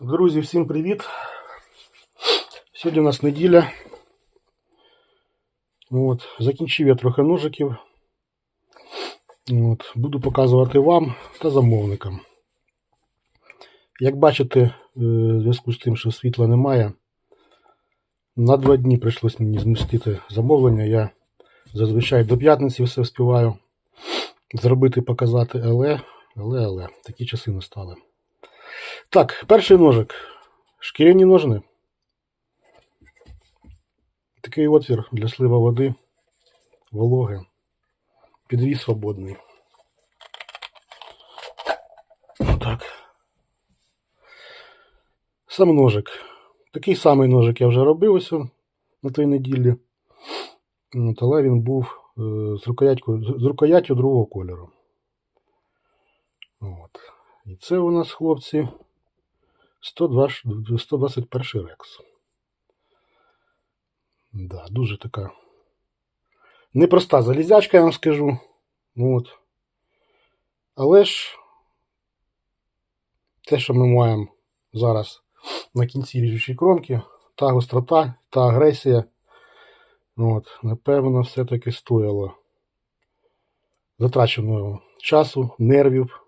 Друзі, всім привіт! Сьогодні у нас неділя. От, закінчив я трохи ножиків. От, буду показувати вам та замовникам. Як бачите, е, в зв'язку з тим, що світла немає, на два дні прийшлось мені змістити замовлення. Я зазвичай до п'ятниці все вспіваю зробити, показати, але, але, але, такі часи настали. Так, перший ножик. Шкіряні ножни. Такий отвір для слива води, вологи. Підвіз свободний. Отак. Сам ножик. Такий самий ножик я вже робив ось на той неділі. Але він був е, з, з рукояттю другого кольору. От. І це у нас, хлопці, 120, 121 рекс. Да, дуже така непроста залізячка, я вам скажу. От. Але ж те, що ми маємо зараз на кінці ріжучої кромки, та гострота, та агресія, от, напевно, все-таки стояло затраченого часу, нервів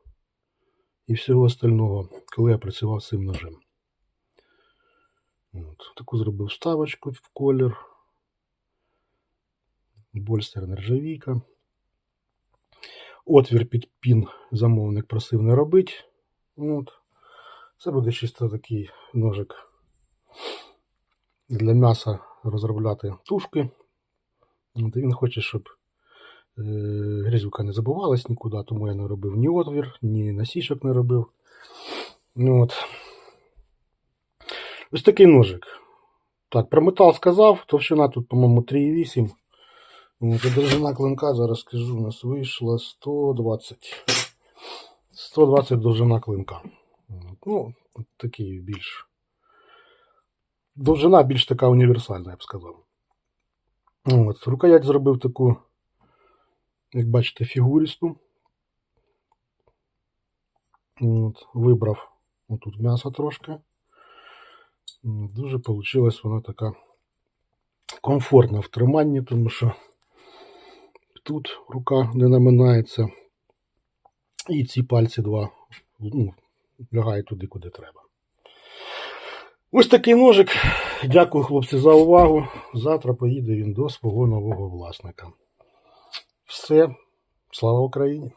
і всього остального, коли я працював з цим ножем. От, таку зробив ставочку в колір. Больстер нержавійка. Отвір під пін замовник просив не робити. От. Це буде чисто такий ножик для м'яса розробляти тушки. От, він хоче, щоб е, грізюка не забувалась нікуди, тому я не робив ні отвір, ні насічок не робив. Ну, от. Ось такий ножик. Так, про метал сказав, товщина тут, по-моєму, 3,8. От, довжина клинка, зараз скажу, у нас вийшла 120. 120 довжина клинка. Ну, такий більш. Довжина більш така універсальна, я б сказав. От, рукоять зробив таку, як бачите, фігуристу. От, вибрав отут м'ясо трошки. Дуже вийшла вона така комфортна в триманні, тому що тут рука не наминається. І ці пальці два ну, лягають туди, куди треба. Ось такий ножик. Дякую, хлопці, за увагу. Завтра поїде він до свого нового власника. Все. Слава Україні!